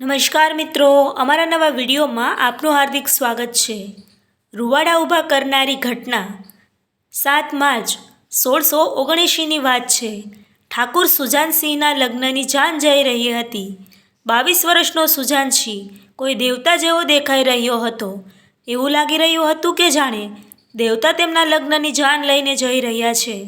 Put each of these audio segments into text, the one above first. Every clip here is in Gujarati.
નમસ્કાર મિત્રો, અમારા નવા વિડીયોમાં આપનું હાર્દિક સ્વાગત છે. રૂવાડા ઊભા કરનારી ઘટના, સાત માર્ચ, સોળસો ઓગણએંશીની વાત છે. ઠાકુર સુજાનસિંહના લગ્નની જાન જઈ રહી હતી. બાવીસ વર્ષનો સુજાનસિંહ કોઈ દેવતા જેવો દેખાઈ રહ્યો હતો. એવું લાગી રહ્યું હતું કે જાણે દેવતા તેમના લગ્નની જાન લઈને જઈ રહ્યા છે.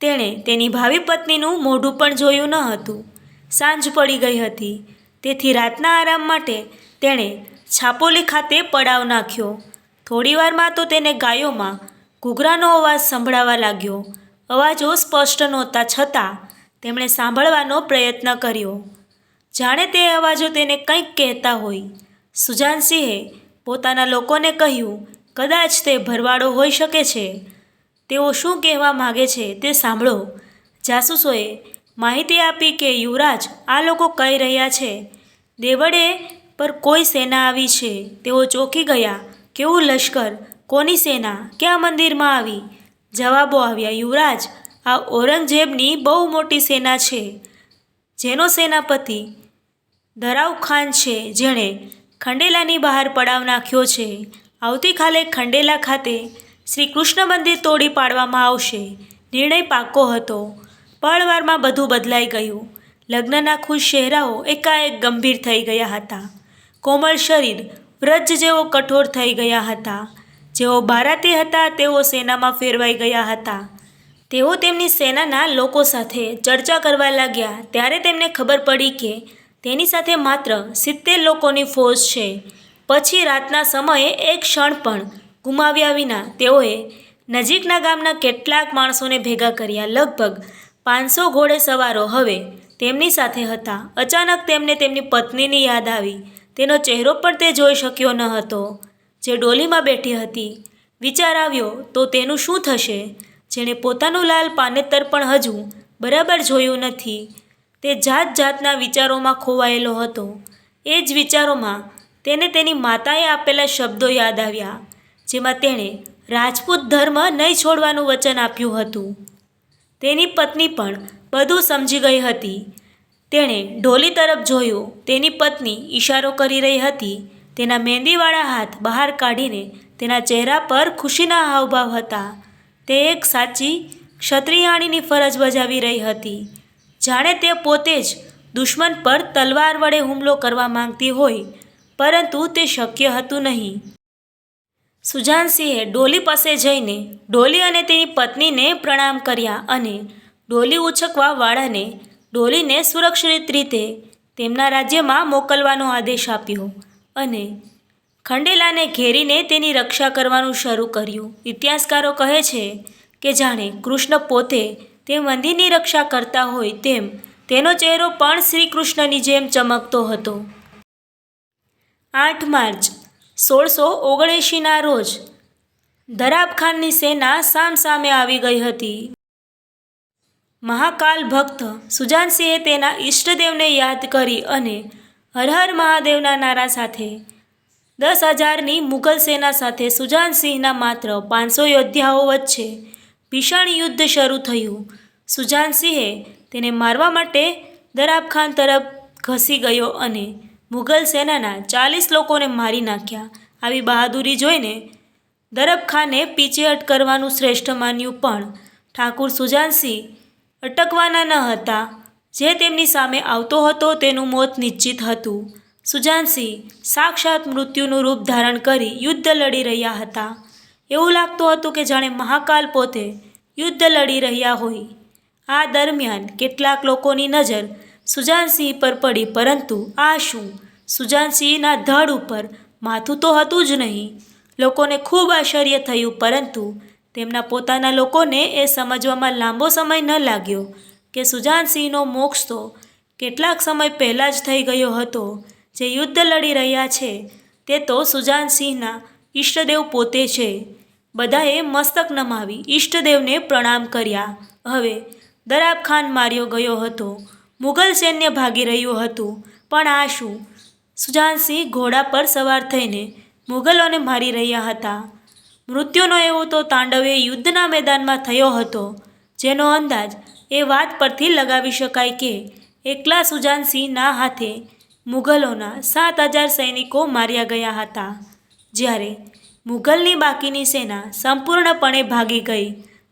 તેણે તેની ભાવિ પત્નીનું મોઢું પણ જોયું ન હતું. સાંજ પડી ગઈ હતી. તેથી રાતના આરામ માટે તેણે છાપોલી ખાતે પડાવ નાખ્યો. થોડીવારમાં તો તેને ગાયોમાં ઘૂઘરાનો અવાજ સંભળાવા લાગ્યો. અવાજો સ્પષ્ટ નહોતા છતાં તેમણે સાંભળવાનો પ્રયત્ન કર્યો. જાણે તે અવાજો તેને કંઈક કહેતા હોય. સુજાનસિંહે પોતાના લોકોને કહ્યું, કદાચ તે ભરવાડો હોઈ શકે છે. તેઓ શું કહેવા માગે છે તે સાંભળો. જાસૂસોએ માહિતી આપી કે યુવરાજ આ લોકો કહી રહ્યા છે દેવળે પર કોઈ સેના આવી છે. તેઓ ચોંકી ગયા. કેવું લશ્કર? કોની સેના? ક્યાં મંદિરમાં આવી? જવાબો આવ્યા, યુવરાજ, આ ઔરંગઝેબની બહુ મોટી સેના છે. જેનો સેનાપતિ ધરાવ ખાન છે, જેણે ખંડેલાની બહાર પડાવ નાખ્યો છે. આવતીકાલે ખંડેલા ખાતે શ્રી કૃષ્ણ મંદિર તોડી પાડવામાં આવશે. નિર્ણય પાકો હતો. પળવારમાં બધું બદલાઈ ગયું. લગ્નના ખુશ ચહેરાઓ એકાએક ગંભીર થઈ ગયા હતા. કોમળ શરીર વ્રજ જેવો કઠોર થઈ ગયા હતા. જેઓ બારાતી હતા તેઓ સેનામાં ફેરવાઈ ગયા હતા. તેઓ તેમની સેનાના લોકો સાથે ચર્ચા કરવા લાગ્યા. ત્યારે તેમને ખબર પડી કે તેની સાથે માત્ર સિત્તેર લોકોની ફોજ છે. પછી રાતના સમયે એક ક્ષણ પણ ગુમાવ્યા વિના તેઓએ નજીકના ગામના કેટલાક માણસોને ભેગા કર્યા. લગભગ પાંચસો ઘોડે સવારો હવે તેમની સાથે હતા. અચાનક તેમને તેમની પત્નીની યાદ આવી. તેનો ચહેરો પણ તે જોઈ શક્યો ન હતો. જે ડોલીમાં બેઠી હતી. વિચાર આવ્યો, તો તેનું શું થશે? જેણે પોતાનું લાલ પાનેતર પણ હજુ બરાબર જોયું નથી. તે જાત જાતના વિચારોમાં ખોવાયેલો હતો. એ જ વિચારોમાં તેને તેની માતાએ આપેલા શબ્દો યાદ આવ્યા, જેમાં તેણે રાજપૂત ધર્મ નહીં છોડવાનું વચન આપ્યું હતું. તેની પત્ની પણ બધું સમજી ગઈ હતી. તેણે ઢોલી તરફ જોયું, તેની પત્ની ઈશારો કરી રહી હતી. તેના મહેંદીવાળા હાથ બહાર કાઢીને તેના ચહેરા પર ખુશીના હાવભાવ હતા. તે એક સાચી ક્ષત્રિયાણીની ફરજ બજાવી રહી હતી. જાણે તે પોતે જ દુશ્મન પર તલવાર વડે હુમલો કરવા માંગતી હોય, પરંતુ તે શક્ય હતું નહીં. સુજાનસિંહે ડોલી પાસે જઈને ડોલી અને તેની પત્નીને પ્રણામ કર્યા અને ડોલી ઉછકવા વાળાને ડોલીને સુરક્ષિત રીતે તેમના રાજ્યમાં મોકલવાનો આદેશ આપ્યો અને ખંડેલાને ઘેરીને તેની રક્ષા કરવાનું શરૂ કર્યું. ઇતિહાસકારો કહે છે કે જાણે કૃષ્ણ પોતે તે મંદિરની રક્ષા કરતા હોય તેમ તેનો ચહેરો પણ શ્રી કૃષ્ણની જેમ ચમકતો હતો. આઠ માર્ચ સોળસો ઓગણએંશીના રોજ દરાબખાનની સેના સામસામે આવી ગઈ હતી. મહાકાલ ભક્ત સુજાનસિંહે તેના ઈષ્ટદેવને યાદ કરી અને હર હર મહાદેવના નારા સાથે દસ હજારની મુઘલ સેના સાથે સુજાનસિંહના માત્ર પાંચસો યોદ્ધાઓ વચ્ચે ભીષણ યુદ્ધ શરૂ થયું. સુજાનસિંહે તેને મારવા માટે દરાબ ખાન તરફ ઘસી ગયો અને મુઘલ સેનાના ચાલીસ લોકોને મારી નાખ્યા. આવી બહાદુરી જોઈને દરબ ખાને પીછેહટ કરવાનું શ્રેષ્ઠ માન્યું પણ ઠાકુર સુજાનસિંહ અટકવાના ન હતા. જે તેમની સામે આવતો હતો તેનું મોત નિશ્ચિત હતું. સુજાનસિંહ સાક્ષાત મૃત્યુનું રૂપ ધારણ કરી યુદ્ધ લડી રહ્યા હતા. એવું લાગતું હતું કે જાણે મહાકાલ પોતે યુદ્ધ લડી રહ્યા હોય. આ દરમિયાન કેટલાક લોકોની નજર સુજાનસિંહ પર પડી, પરંતુ આ શું? સુજાનસિંહના ધડ ઉપર માથું તો હતું જ નહીં. લોકોને ખૂબ આશ્ચર્ય થયું, પરંતુ તેમના પોતાના લોકોને એ સમજવામાં લાંબો સમય ન લાગ્યો કે સુજાનસિંહનો મોક્ષ તો કેટલાક સમય પહેલાં જ થઈ ગયો હતો. જે યુદ્ધ લડી રહ્યા છે, તે તો સુજાનસિંહના ઈષ્ટદેવ પોતે છે. બધાએ મસ્તક નમાવી, ઈષ્ટદેવને પ્રણામ કર્યા. હવે દરાબ ખાન માર્યો ગયો હતો. મુઘલ સૈન્ય ભાગી રહ્યું હતું. પણ આ શું? સુજાનસિંહ ઘોડા પર સવાર થઈને મુઘલોને મારી રહ્યા હતા. મૃત્યુનો એવો તો તાંડવે યુદ્ધના મેદાનમાં થયો હતો, જેનો અંદાજ એ વાત પરથી લગાવી શકાય કે એકલા સુજાનસિંહના હાથે મુઘલોના સાત હજાર સૈનિકો માર્યા ગયા હતા, જ્યારે મુઘલની બાકીની સેના સંપૂર્ણપણે ભાગી ગઈ.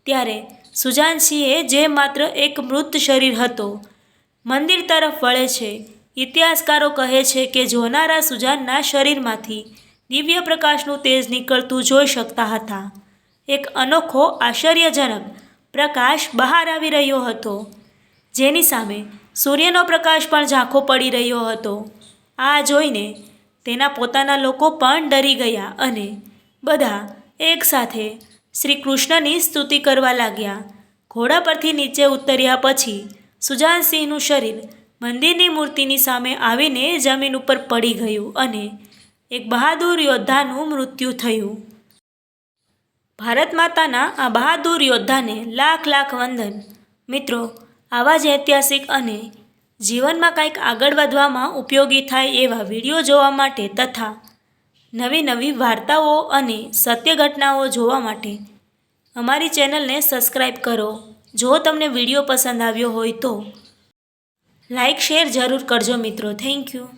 ત્યારે સુજાનસિંહે જે માત્ર એક મૃત શરીર હતો મંદિર તરફ વળે છે. ઇતિહાસકારો કહે છે કે જોનારા સુજાનના શરીરમાંથી દિવ્ય પ્રકાશનું તેજ નીકળતું જોઈ શકતા હતા. એક અનોખો આશ્ચર્યજનક પ્રકાશ બહાર આવી રહ્યો હતો. જેની સામે સૂર્યનો પ્રકાશ પણ ઝાંખો પડી રહ્યો હતો. આ જોઈને તેના પોતાના લોકો પણ ડરી ગયા અને બધા એકસાથે શ્રી કૃષ્ણની સ્તુતિ કરવા લાગ્યા. ઘોડા પરથી નીચે ઉતર્યા પછી સુજાનસિંહનું શરીર મંદિરની મૂર્તિની સામે આવીને જમીન ઉપર પડી ગયું અને એક બહાદુર યોદ્ધાનું મૃત્યુ થયું. ભારત માતાના આ બહાદુર યોદ્ધાને લાખ લાખ વંદન. મિત્રો, આવા જ ઐતિહાસિક અને જીવનમાં કંઈક આગળ વધવામાં ઉપયોગી થાય એવા વીડિયો જોવા માટે તથા નવી નવી વાર્તાઓ અને સત્ય ઘટનાઓ જોવા માટે અમારી ચેનલને સબસ્ક્રાઈબ કરો. જો તમને વીડિયો પસંદ આવ્યો હોય તો લાઈક શેર જરૂર કરજો મિત્રો. Thank you